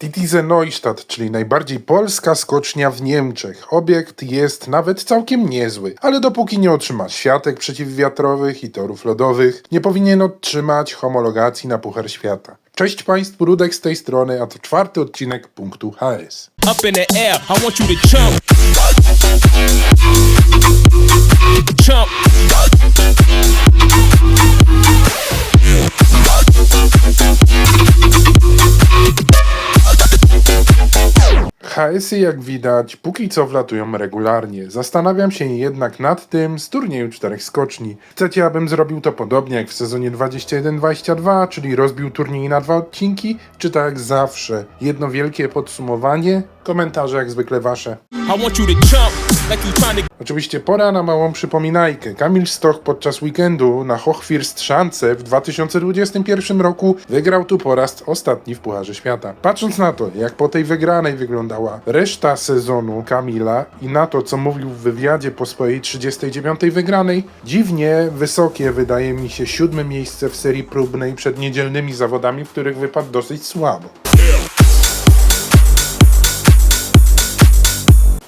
Titize Neustadt, czyli najbardziej polska skocznia w Niemczech. Obiekt jest nawet całkiem niezły, ale dopóki nie otrzyma siatek przeciwwiatrowych i torów lodowych, nie powinien otrzymać homologacji na Puchar Świata. Cześć Państwu, Rudek z tej strony, a to czwarty odcinek punktu HS. up in the air. I want you to jump. Jump. HS-y jak widać póki co wlatują regularnie. Zastanawiam się jednak nad tym z turnieju czterech skoczni. Chcecie abym zrobił to podobnie jak w sezonie 21-22, czyli rozbił turniej na dwa odcinki, czy tak jak zawsze? Jedno wielkie podsumowanie? Komentarze jak zwykle wasze. Oczywiście pora na małą przypominajkę. Kamil Stoch podczas weekendu na Hochfirstschanze w 2021 roku wygrał tu po raz ostatni w Pucharze Świata. Patrząc na to, jak po tej wygranej wyglądała reszta sezonu Kamila i na to, co mówił w wywiadzie po swojej 39 wygranej, dziwnie wysokie wydaje mi się siódme miejsce w serii próbnej przed niedzielnymi zawodami, w których wypadł dosyć słabo.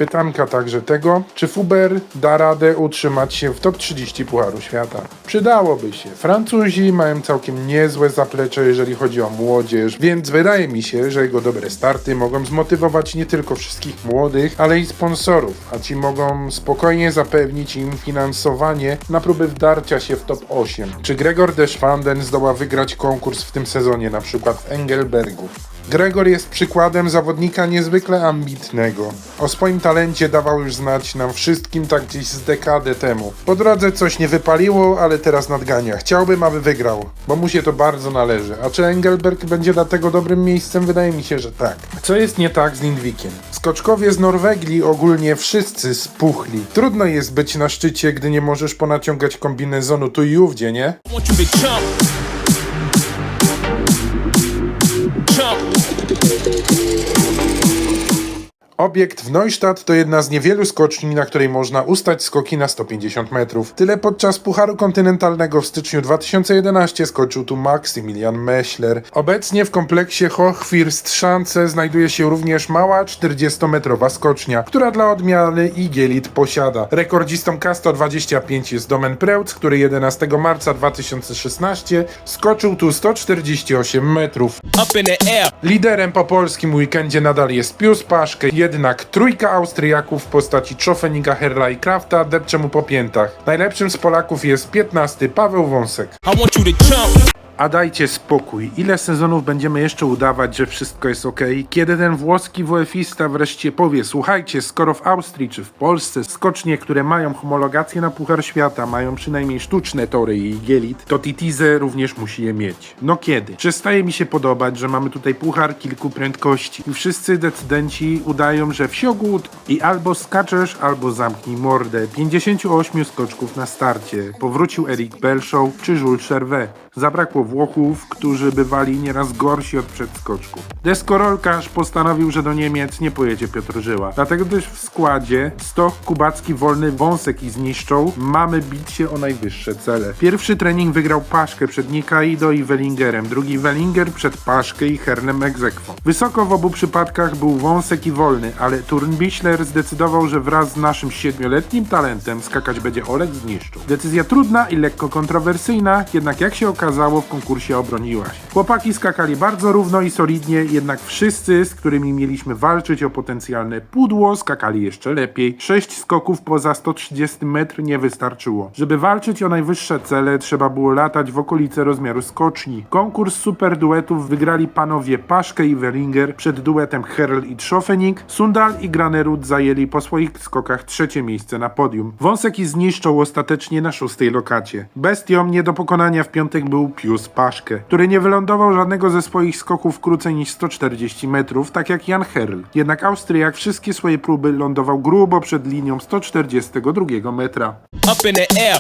Pytanka także tego, czy Fuber da radę utrzymać się w top 30 Pucharu Świata. Przydałoby się. Francuzi mają całkiem niezłe zaplecze, jeżeli chodzi o młodzież, więc wydaje mi się, że jego dobre starty mogą zmotywować nie tylko wszystkich młodych, ale i sponsorów, a ci mogą spokojnie zapewnić im finansowanie na próby wdarcia się w top 8. Czy Gregor Deschwanden zdoła wygrać konkurs w tym sezonie, na przykład w Engelbergu? Gregor jest przykładem zawodnika niezwykle ambitnego. O swoim talencie dawał już znać nam wszystkim tak gdzieś z dekadę temu. Po drodze coś nie wypaliło, ale teraz nadgania. Chciałbym, aby wygrał, bo mu się to bardzo należy. A czy Engelberg będzie dlatego dobrym miejscem? Wydaje mi się, że tak. Co jest nie tak z Lindvikiem? Skoczkowie z Norwegii ogólnie wszyscy spuchli. Trudno jest być na szczycie, gdy nie możesz ponaciągać kombinezonu tu i ówdzie, nie? baby. Obiekt w Neustadt to jedna z niewielu skoczni, na której można ustać skoki na 150 metrów. Tyle podczas Pucharu Kontynentalnego w styczniu 2011 skoczył tu Maksymilian Meschler. Obecnie w kompleksie Hochfirstschanze znajduje się również mała 40-metrowa skocznia, która dla odmiany Igielit posiada. Rekordzistą K125 jest Domen Preutz, który 11 marca 2016 skoczył tu 148 metrów. Liderem po polskim weekendzie nadal jest Pius Paszke, jednak trójka Austriaków w postaci Czofenika, Herla i Krafta depcze mu po piętach. Najlepszym z Polaków jest 15 Paweł Wąsek. A dajcie spokój, ile sezonów będziemy jeszcze udawać, że wszystko jest ok? Kiedy ten włoski WF-ista wreszcie powie, słuchajcie, skoro w Austrii czy w Polsce skocznie, które mają homologację na Puchar Świata, mają przynajmniej sztuczne tory i gielit, to Titize również musi je mieć. No kiedy? Przestaje mi się podobać, że mamy tutaj puchar kilku prędkości i wszyscy decydenci udają, że wsiogód i albo skaczesz, albo zamknij mordę. 58 skoczków na starcie. Powrócił Eric Belshaw czy Jules Chervet. Zabrakło Włochów, którzy bywali nieraz gorsi od przedskoczków. Deskorolkarz postanowił, że do Niemiec nie pojedzie Piotr Żyła. Dlatego też w składzie Stoch, Kubacki, Wolny, Wąsek i Zniszczą mamy bić się o najwyższe cele. Pierwszy trening wygrał Paszkę przed Nikaido i Wellingerem, drugi Wellinger przed Paszkę i Hernem Egzekwo. Wysoko w obu przypadkach był Wąsek i Wolny, ale Turnbichler zdecydował, że wraz z naszym siedmioletnim talentem skakać będzie Oleg Zniszczą. Decyzja trudna i lekko kontrowersyjna, jednak jak się okazało w konkursie obroniła się. Chłopaki skakali bardzo równo i solidnie, jednak wszyscy, z którymi mieliśmy walczyć o potencjalne pudło, skakali jeszcze lepiej. Sześć skoków poza 130 metr nie wystarczyło. Żeby walczyć o najwyższe cele, trzeba było latać w okolice rozmiaru skoczni. Konkurs super duetów wygrali panowie Paszke i Wellinger przed duetem Herl i Trzofenik. Sundal i Granerud zajęli po swoich skokach trzecie miejsce na podium. Wąsek i zniszczą ostatecznie na szóstej lokacie. Bestią nie do pokonania w piątek był Pius Paszke, który nie wylądował żadnego ze swoich skoków krócej niż 140 metrów, tak jak Jan Herl. Jednak Austriak wszystkie swoje próby lądował grubo przed linią 142 metra.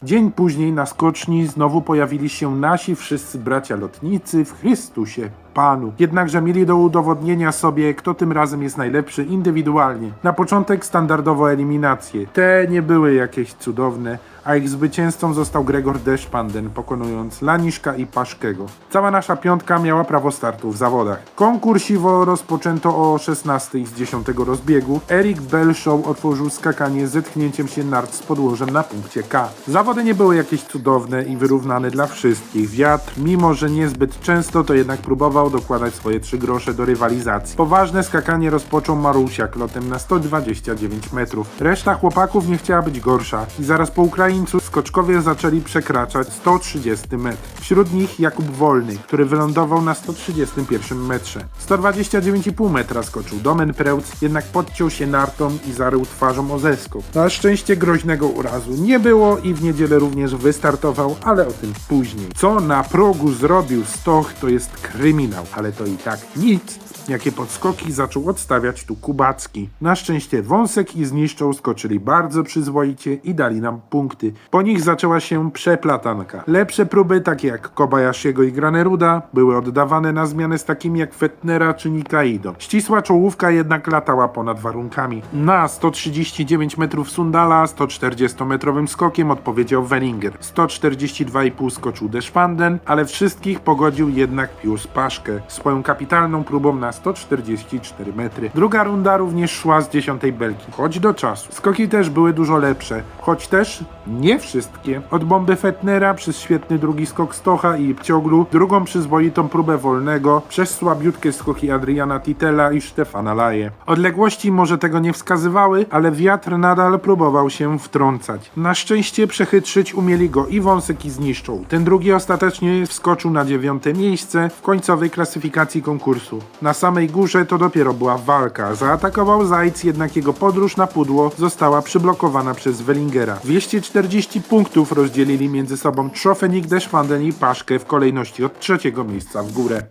Dzień później na skoczni znowu pojawili się nasi wszyscy bracia lotnicy w Chrystusie. Panu. Jednakże mieli do udowodnienia sobie, kto tym razem jest najlepszy indywidualnie. Na początek standardowo eliminacje. Te nie były jakieś cudowne, a ich zwycięzcą został Gregor Deszpanden, pokonując Laniszka i Paszkego. Cała nasza piątka miała prawo startu w zawodach. Konkursiwo rozpoczęto o 16 z 10 rozbiegu. Erik Belshow otworzył skakanie zetknięciem się nart z podłożem na punkcie K. Zawody nie były jakieś cudowne i wyrównane dla wszystkich. Wiatr, mimo że niezbyt często, to jednak próbował dokładać swoje trzy grosze do rywalizacji. Poważne skakanie rozpoczął Marusiak lotem na 129 metrów. Reszta chłopaków nie chciała być gorsza i zaraz po Ukraińcu skoczkowie zaczęli przekraczać 130 metr. Wśród nich Jakub Wolny, który wylądował na 131 metrze. 129,5 metra skoczył Domen Prełc, jednak podciął się nartą i zarył twarzą o zeskok. Na szczęście groźnego urazu nie było i w niedzielę również wystartował, ale o tym później. Co na progu zrobił Stoch to jest kryminał, ale to i tak nic. Jakie podskoki zaczął odstawiać tu Kubacki. Na szczęście Wąsek i Zniszczą skoczyli bardzo przyzwoicie i dali nam punkty. Po nich zaczęła się przeplatanka. Lepsze próby, takie jak Kobayashiego i Graneruda, były oddawane na zmianę z takimi jak Fetnera czy Nikaido. Ścisła czołówka jednak latała ponad warunkami. Na 139 metrów Sundala 140-metrowym skokiem odpowiedział Wellinger. 142,5 skoczył Deszpanden, ale wszystkich pogodził jednak Pius Paszkę swoją kapitalną próbą na 144 metry. Druga runda również szła z dziesiątej belki, choć do czasu. Skoki też były dużo lepsze, choć też nie wszystkie. Od bomby Fetnera przez świetny drugi skok Stocha i Pcioglu, drugą przyzwoitą próbę wolnego, przez słabiutkie skoki Adriana Titela i Stefana Laje. Odległości może tego nie wskazywały, ale wiatr nadal próbował się wtrącać. Na szczęście przechytrzyć umieli go i Wąsek i Zniszczą. Ten drugi ostatecznie wskoczył na dziewiąte miejsce w końcowej klasyfikacji konkursu. Na samej górze to dopiero była walka. Zaatakował Zajc, jednak jego podróż na pudło została przyblokowana przez Wellingera. 240 punktów rozdzielili między sobą Trofenik, Deszwanden i Paszkę w kolejności od trzeciego miejsca w górę.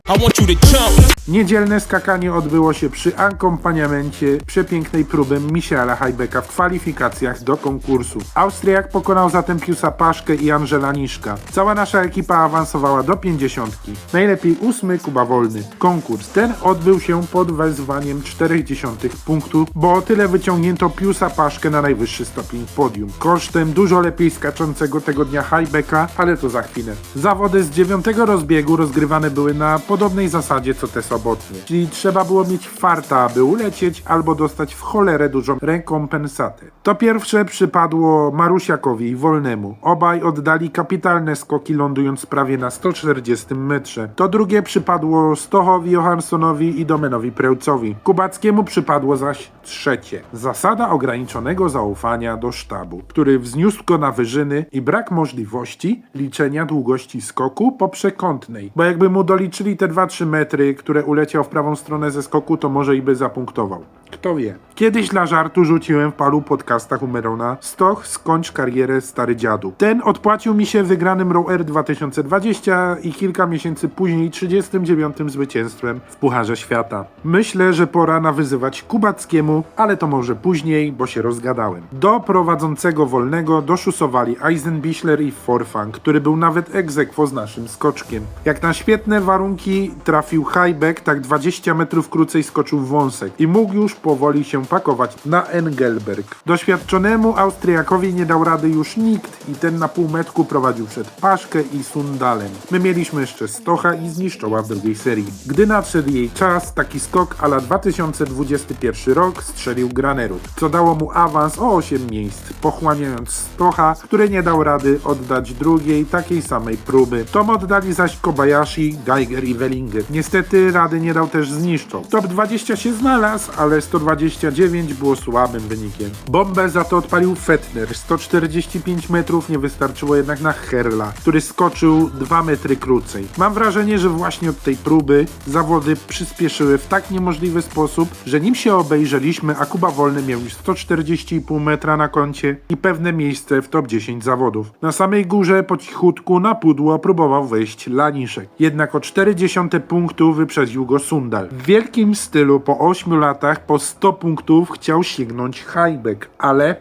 Niedzielne skakanie odbyło się przy akompaniamencie przepięknej próby Michaela Hajbeka w kwalifikacjach do konkursu. Austriak pokonał zatem Piusa Paszkę i Angela Niszka. Cała nasza ekipa awansowała do pięćdziesiątki. Najlepiej ósmy Kuba Wolny. Konkurs ten odbył się pod wezwaniem 0,4 punktu, bo o tyle wyciągnięto Piusa Paszkę na najwyższy stopień podium. Kosztem dużo lepiej skaczącego tego dnia Hajbeka, ale to za chwilę. Zawody z dziewiątego rozbiegu rozgrywane były na podobnej zasadzie co te sobotnie. Czyli trzeba było mieć farta, aby ulecieć albo dostać w cholerę dużą rekompensatę. To pierwsze przypadło Marusiakowi i Wolnemu. Obaj oddali kapitalne skoki lądując prawie na 140 metrze. To drugie przypadło Stochowi, Johanssonowi i Domenowi Prełcowi. Kubackiemu przypadło zaś trzecie. Zasada ograniczonego zaufania do sztabu, który wzniósł go na wyżyny i brak możliwości liczenia długości skoku po przekątnej. Bo jakby mu doliczyli te 2-3 metry, które uleciał w prawą stronę ze skoku, to może i by zapunktował. Kto wie. Kiedyś dla żartu rzuciłem w paru podcastach u Merona Stoch, skończ karierę stary dziadu. Ten odpłacił mi się wygranym Row Air 2020 i kilka miesięcy później 39 zwycięstwem w Pucharze Świata. Myślę, że pora nawyzywać Kubackiemu, ale to może później, bo się rozgadałem. Do prowadzącego wolnego doszusowali Eisenbichler i Forfang, który był nawet egzekwo z naszym skoczkiem. Jak na świetne warunki trafił Highback, tak 20 metrów krócej skoczył wąsek i mógł już powoli się pakować na Engelberg. Doświadczonemu Austriakowi nie dał rady już nikt i ten na półmetku prowadził przed Paszkę i Sundalem. My mieliśmy jeszcze Stocha i Zniszczoła w drugiej serii. Gdy nadszedł jej czas, taki skok ala 2021 rok strzelił Granerud, co dało mu awans o 8 miejsc, pochłaniając Stocha, który nie dał rady oddać drugiej, takiej samej próby. Tom oddali zaś Kobayashi, Geiger i Wellinger. Niestety rady nie dał też Zniszczą. Top 20 się znalazł, ale 129 było słabym wynikiem. Bombę za to odpalił Fetner. 145 metrów nie wystarczyło jednak na Herla, który skoczył 2 metry krócej. Mam wrażenie, że właśnie od tej próby zawody przyspieszyły w tak niemożliwy sposób, że nim się obejrzeliśmy, a Kuba Wolny miał już 140,5 metra na koncie i pewne miejsce w top 10 zawodów. Na samej górze po cichutku na pudło próbował wejść Laniszek. Jednak o 40 punktu wyprzedził go Sundal. W wielkim stylu po 8 latach po 100 punktów chciał sięgnąć Hajbek, ale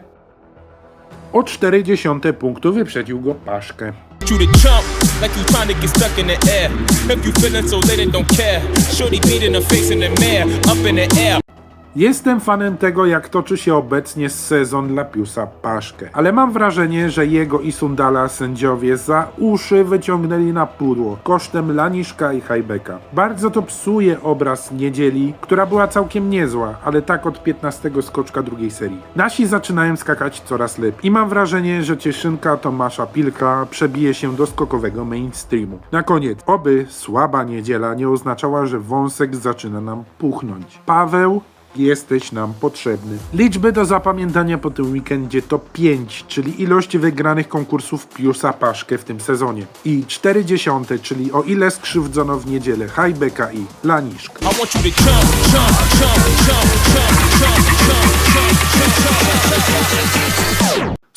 o 40 punktu wyprzedził go Paszkę. Like you trying to get stuck in the air. If you feeling so and don't care, shorty beating her face in the mirror, up in the air. Jestem fanem tego, jak toczy się obecnie sezon dla Piusa Paszkę, ale mam wrażenie, że jego i Sundala sędziowie za uszy wyciągnęli na pudło kosztem Laniszka i Hajbeka. Bardzo to psuje obraz niedzieli, która była całkiem niezła, ale tak od 15 skoczka drugiej serii. Nasi zaczynają skakać coraz lepiej i mam wrażenie, że cieszynka Tomasza Pilka przebije się do skokowego mainstreamu. Na koniec, oby słaba niedziela nie oznaczała, że wąsek zaczyna nam puchnąć. Paweł Jesteś nam potrzebny. Liczby do zapamiętania po tym weekendzie to 5, czyli ilość wygranych konkursów Piusa Paszkę w tym sezonie. I 40, czyli o ile skrzywdzono w niedzielę Hajbeka i Laniszk.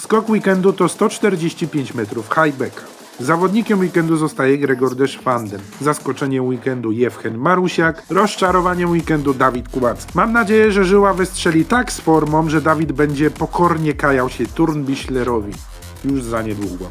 Skok weekendu to 145 metrów Hajbeka. Zawodnikiem weekendu zostaje Gregor Deszwanden. Zaskoczenie weekendu Jewchen Marusiak. Rozczarowaniem weekendu Dawid Kubacki. Mam nadzieję, że Żyła wystrzeli tak z formą, że Dawid będzie pokornie kajał się Turnbischlerowi. Już za niedługo.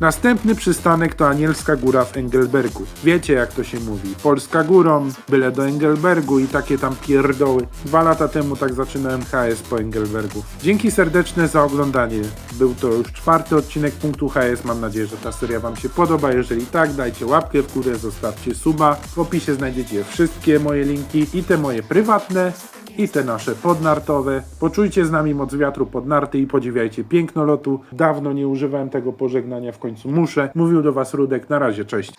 Następny przystanek to Anielska Góra w Engelbergu. Wiecie jak to się mówi. Polska górą, byle do Engelbergu i takie tam pierdoły. Dwa lata temu tak zaczynałem HS po Engelbergu. Dzięki serdeczne za oglądanie. Był to już czwarty odcinek punktu HS. Mam nadzieję, że ta seria Wam się podoba. Jeżeli tak, dajcie łapkę w górę, zostawcie suba. W opisie znajdziecie wszystkie moje linki i te moje prywatne i te nasze podnartowe. Poczujcie z nami moc wiatru pod narty i podziwiajcie piękno lotu. Dawno nie używałem tego pożegnania, w końcu muszę. Mówił do Was Rudek, na razie, cześć.